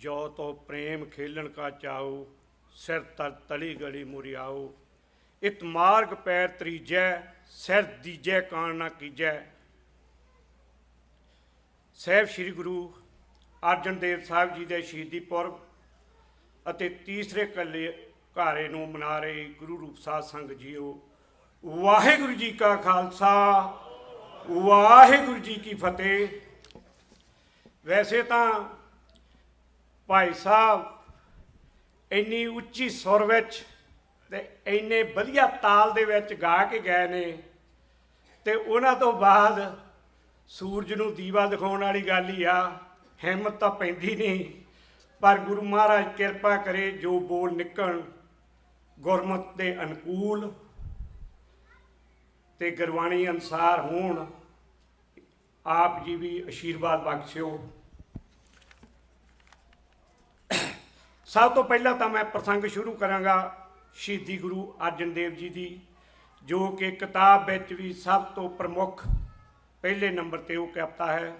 ਜੋ ਤੋ ਪ੍ਰੇਮ ਖੇਲਣ ਕਾ ਚਾਉ ਸਿਰ ਤਰ ਤਲੀ ਗਲੀ ਮੁਰਿਆਉ। ਇਤ ਮਾਰਗ ਪੈਰ ਤਰੀਜੈ, ਸਿਰ ਦੀਜੈ ਕਾਣ ਨਾ ਕੀਜੈ। ਸਹਿਬ ਸ੍ਰੀ ਗੁਰੂ ਅਰਜਨ ਦੇਵ ਸਾਹਿਬ ਜੀ ਦੇ ਸ਼ਹੀਦੀ ਪੁਰਬ ਅਤੇ ਤੀਸਰੇ ਕੱਲੇ ਘਾਰੇ ਨੂੰ ਮਨਾ ਰਹੇ ਗੁਰੂ ਰੂਪ ਸਾਧ ਸੰਗ ਜੀਓ, ਵਾਹਿਗੁਰੂ ਜੀ ਕਾ ਖਾਲਸਾ, ਵਾਹਿਗੁਰੂ ਜੀ ਕੀ ਫਤਿਹ। ਵੈਸੇ ਤਾਂ ਭਾਈ ਸਾਹਿਬ, ਇੰਨੀ ਉੱਚੀ ਸੁਰ ਵਿੱਚ ਤੇ ਇੰਨੇ ਵਧੀਆ ਤਾਲ ਦੇ ਵਿੱਚ ਗਾ ਕੇ ਗਏ ਨੇ ਤੇ ਉਹਨਾਂ ਤੋਂ ਬਾਅਦ ਸੂਰਜ ਨੂੰ ਦੀਵਾ ਦਿਖਾਉਣ ਵਾਲੀ ਗੱਲ ਹੀ ਆ, ਹਿੰਮਤ ਤਾਂ ਪੈਂਦੀ ਨਹੀਂ। ਪਰ ਗੁਰੂ ਮਹਾਰਾਜ ਕਿਰਪਾ ਕਰੇ ਜੋ ਬੋਲ ਨਿਕਲਣ ਗੁਰਮਤ ਦੇ ਅਨੁਕੂਲ ਤੇ ਗੁਰਬਾਣੀ ਅਨਸਾਰ ਹੋਣ। ਆਪ ਜੀ ਵੀ ਆਸ਼ੀਰਵਾਦ ਬਖਸ਼ਿਓ। ਸਭ ਤੋਂ ਪਹਿਲਾਂ ਤਾਂ ਮੈਂ ਪ੍ਰਸੰਗ ਸ਼ੁਰੂ ਕਰਾਂਗਾ ਸ਼ਹੀਦੀ ਗੁਰੂ ਅਰਜਨ ਦੇਵ ਜੀ ਦੀ, ਜੋ ਕਿ ਕਿਤਾਬ ਵਿੱਚ ਵੀ ਸਭ ਤੋਂ ਪ੍ਰਮੁੱਖ ਪਹਿਲੇ ਨੰਬਰ ਤੇ ਉਹ ਕਵਿਤਾ ਹੈ।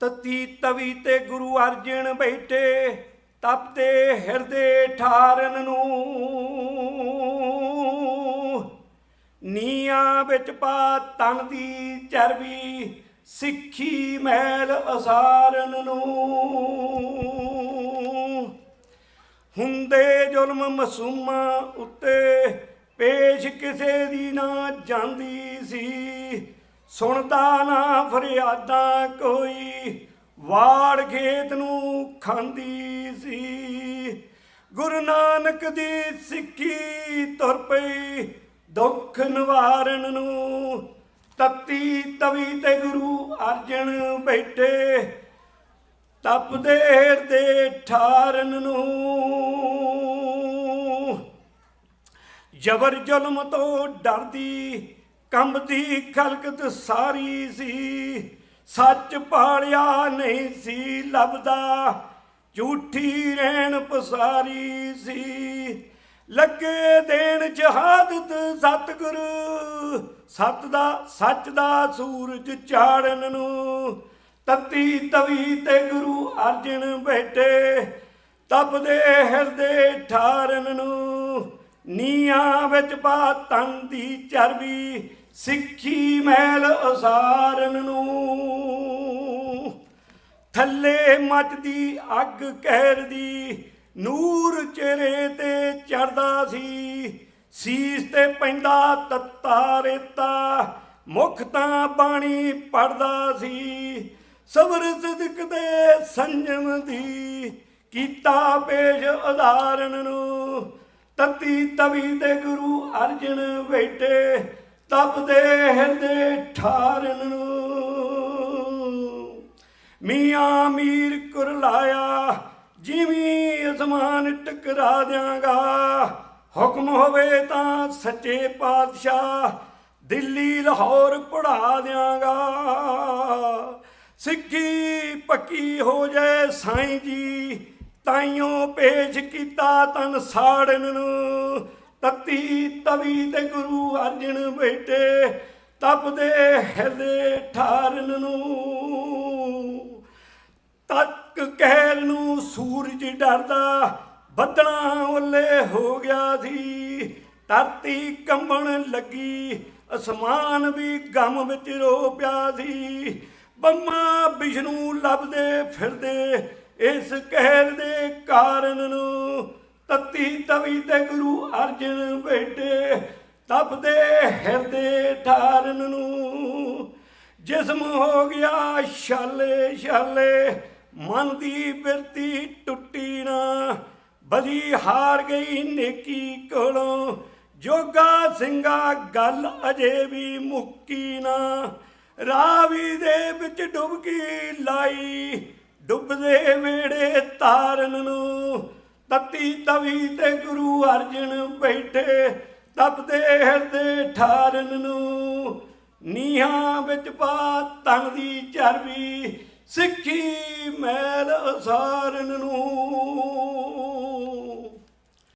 ਤਤੀ ਤਵੀ ਤੇ ਗੁਰੂ ਅਰਜਨ ਬੈਠੇ, ਤਪਦੇ ਹਿਰਦੇ ਠਾਰਨ ਨੂੰ। ਨੀਆਂ ਵਿੱਚ ਪਾ ਤਨ ਦੀ ਚਰਬੀ ਸਿੱਖੀ ਮਹਿਲ ਅਸਾਰਨ ਨੂੰ। ਹੁੰਦੇ ਜ਼ੁਲਮ ਮਸੂਮਾਂ ਉੱਤੇ ਪੇਸ਼ ਕਿਸੇ ਦੀ ਨਾ ਜਾਂਦੀ ਸੀ। ਸੁਣਦਾ ਨਾ ਫਰਿਆਦਾਂ ਕੋਈ, ਵਾੜ ਖੇਤ ਨੂੰ ਖਾਂਦੀ ਸੀ। ਗੁਰੂ ਨਾਨਕ ਦੀ ਸਿੱਖੀ ਤੁਰ ਪਈ ਦੁੱਖ ਨਿਵਾਰਨ ਨੂੰ। ਤਤੀ ਤਵੀ ਤੇ ਗੁਰੂ ਅਰਜਨ ਬੈਠੇ, ਤਪਦੇ ਹਿਰਦੇ ਠਾਰਨ ਨੂੰ। ਜਬਰ ਜ਼ੁਲਮ ਤੋਂ ਡਰਦੀ, ਕੰਬਦੀ ਖਲਕਤ ਸਾਰੀ ਸੀ। ਸੱਚ ਪਾਲਿਆ ਨਹੀਂ ਸੀ ਲੱਭਦਾ, ਝੂਠੀ ਰਹਿਣ ਪਸਾਰੀ ਸੀ। ਲੱਗੇ ਦੇਣ ਜਹਾਦਤ ਸਤਿਗੁਰ, ਸਤ ਦਾ, ਸੱਚ ਦਾ ਸੂਰਜ ਚਾੜਨ ਨੂੰ। ਤਤੀ ਤਵੀ ਤੇ ਗੁਰੂ ਅਰਜਨ ਬੈਠੇ ਤਪਦੇ ਹਿਰਦੇ ਠਾਰਨ ਨੂੰ। ਨੀਆਂ ਵਿੱਚ ਪਾ ਤਨ ਦੀ ਚਰਬੀ, ਸਿੱਖੀ ਮਹਿਲ ਅਸਾਰਨ ਨੂੰ। ਥੱਲੇ ਮੱਚਦੀ ਅੱਗ ਕਹਿਰ ਦੀ ਨੂਰ ਚਿਹਰੇ ਤੇ ਚੜਦਾ ਸੀ, ਸੀਸ ਤੇ ਪੈਂਦਾ ਤੱਤਾ ਰੇਤਾ, ਮੁਖ ਤਾਂ ਬਾਣੀ ਪੜਦਾ ਸੀ। ਸਬਰ ਸਦਕ ਦੇ ਸੰਜਮ ਦੀ ਕੀਤਾ ਪੇਸ਼ ਉਦਾਹਰਣ ਨੂੰ, ਤਤੀ ਤਵੀ ਦੇ ਗੁਰੂ ਅਰਜਨ ਬੈਠੇ ਤਪਦੇ ਹਿਰਦੇ ਠਾਰਨ ਨੂੰ। ਮੀਆਂ ਮੀਰ ਕੁਰਲਾਇਆ, ਜਿਵੇਂ ਅਸਮਾਨ ਟਕਰਾ ਦਿਆਂਗਾ। ਹੁਕਮ ਹੋਵੇ ਤਾਂ ਸੱਚੇ ਪਾਤਸ਼ਾਹ ਦਿੱਲੀ ਲਾਹੌਰ ਪੜਾ ਦਿਆਂਗਾ। ਸਿੱਖੀ ਪੱਕੀ ਹੋ ਜਾਏ ਸਾਈਂ ਜੀ, ਤਾਈਓ ਪੇਸ਼ ਕੀਤਾ ਤਨ ਸਾੜਨ ਨੂੰ। ਤਤੀ ਤਵੀ ਤੇ ਗੁਰੂ ਅਰਜਨ ਬੈਠੇ ਤਪਦੇ ਹਿਰਦੇ ਠਾਰਨ ਨੂੰ। ਤੱਕ ਕਹਿਰ ਨੂੰ ਸੂਰਜ ਡਰਦਾ, ਬੱਦਲਾਂ ਉੱਲੇ ਹੋ ਗਿਆ ਸੀ। ਧਰਤੀ ਕੰਬਣ ਲੱਗੀ, ਅਸਮਾਨ ਵੀ ਗਮ ਵਿੱਚ ਰੋ ਪਿਆ ਸੀ। ਬੰਮਾ ਵਿਸ਼ਨੂੰ ਲੱਭਦੇ ਫਿਰਦੇ, ਇਸ ਕਹਿਰ ਦੇ ਕਾਰਨ ਨੂੰ ਤਤੀ ਤਵੀ ਤੇ ਗੁਰੂ ਅਰਜਨ ਬੈਠੇ, ਤਪਦੇ ਹਿਰਦੇ ਠਾਰਨ ਨੂੰ। ਜਿਸਮ ਹੋ ਗਿਆ ਛਾਲੇ ਛਾਲੇ ਮਨ ਦੀ ਬਿਰਤੀ ਟੁੱਟੀ ਨਾ। ਬਲੀ ਹਾਰ ਗਈ ਨੇਕੀ ਕੋਲੋਂ। ਜੋਗਾ ਸਿੰਘਾ ਗੱਲ ਅਜੇ ਵੀ ਮੁੱਕੀ ਨਾ। ਰਾਵੀ ਦੇ ਵਿੱਚ ਡੁਬਕੀ ਲਾਈ। ਡੁੱਬਦੇ ਵੇੜੇ ਤਾਰਨ ਨੂੰ। ਤਤੀ ਤਵੀ ਤੇ ਗੁਰੂ ਅਰਜਨ ਬੈਠੇ। ਤਪਦੇ ਹਿਰਦੇ ਠਾਰਨ ਨੂੰ। ਨੀਹਾਂ ਵਿੱਚ ਪਾ ਤਨ ਦੀ ਚਰਬੀ। ਸਿੱਖੀ ਮੈਲ ਅਸਾਰਨ ਨੂੰ।